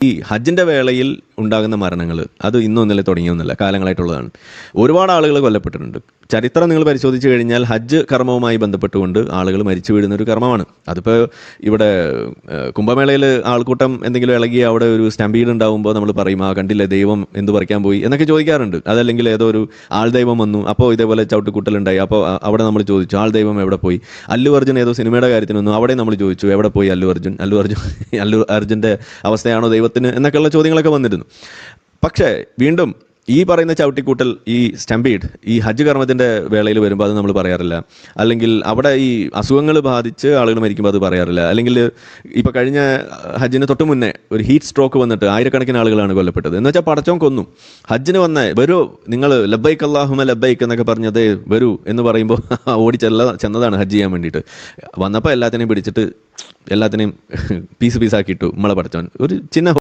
ഈ ഹജ്ജിന്റെ വേളയിൽ ഉണ്ടാകുന്ന മരണങ്ങൾ അത് ഇന്നും ഇന്നലെ കാലങ്ങളായിട്ടുള്ളതാണ്. ഒരുപാട് ആളുകൾ കൊല്ലപ്പെട്ടിട്ടുണ്ട്. ചരിത്രം നിങ്ങൾ പരിശോധിച്ച് കഴിഞ്ഞാൽ ഹജ്ജ് കർമ്മവുമായി ബന്ധപ്പെട്ടുകൊണ്ട് ആളുകൾ മരിച്ചു വീഴുന്ന ഒരു കർമ്മമാണ്. അതിപ്പോൾ ഇവിടെ കുംഭമേളയിൽ ആൾക്കൂട്ടം എന്തെങ്കിലും ഇളകി അവിടെ ഒരു സ്റ്റംപീഡ് ഉണ്ടാവുമ്പോൾ നമ്മൾ പറയും ആ കണ്ടില്ലേ ദൈവം എന്ത് പറിക്കാൻ പോയി എന്നൊക്കെ ചോദിക്കാറുണ്ട്. അതല്ലെങ്കിൽ ഏതോ ഒരു ആൾ ദൈവം വന്നു. അപ്പോൾ ഇതേപോലെ ചവിട്ടുകൂട്ടലുണ്ടായി. അപ്പോൾ അവിടെ നമ്മൾ ചോദിച്ചു ആൾ ദൈവം എവിടെ പോയി? അല്ലു അർജുൻ ഏതോ സിനിമയുടെ കാര്യത്തിന് വന്നു. അവിടെ നമ്മൾ ചോദിച്ചു എവിടെ പോയി അല്ലു അർജുൻ? അല്ലു അർജുൻ അല്ലു അർജുന്റെ അവസ്ഥയാണോ ദൈവത്തിന്? എന്നൊക്കെയുള്ള ചോദ്യങ്ങളൊക്കെ വന്നിരുന്നു. പക്ഷേ വീണ്ടും ഈ പറയുന്ന ചവിട്ടിക്കൂട്ടൽ ഈ സ്റ്റംപീഡ് ഈ ഹജ്ജ് കർമ്മത്തിന്റെ വേളയിൽ വരുമ്പോൾ അത് നമ്മൾ പറയാറില്ല. അല്ലെങ്കിൽ അവിടെ ഈ അസുഖങ്ങൾ ബാധിച്ച് ആളുകൾ മരിക്കുമ്പോൾ അത് പറയാറില്ല. അല്ലെങ്കിൽ ഇപ്പോൾ കഴിഞ്ഞ ഹജ്ജിന് തൊട്ട് മുന്നേ ഒരു ഹീറ്റ് സ്ട്രോക്ക് വന്നിട്ട് ആയിരക്കണക്കിന് ആളുകളാണ് കൊല്ലപ്പെട്ടത്. എന്ന് വെച്ചാൽ പടച്ചോൻ കൊന്നു. ഹജ്ജിന് വന്ന വരൂ നിങ്ങൾ ലബൈക്ക് അള്ളാഹുമ ലബൈക്ക് എന്നൊക്കെ പറഞ്ഞത് വരൂ എന്ന് പറയുമ്പോൾ ഓടി ചെല്ല ചെന്നതാണ് ഹജ്ജ് ചെയ്യാൻ വേണ്ടിയിട്ട്. വന്നപ്പോൾ എല്ലാത്തിനെയും പിടിച്ചിട്ട് എല്ലാത്തിനെയും പീസ് പീസാക്കിയിട്ടു നമ്മളെ പടച്ചോൻ. ഒരു ചിന്ന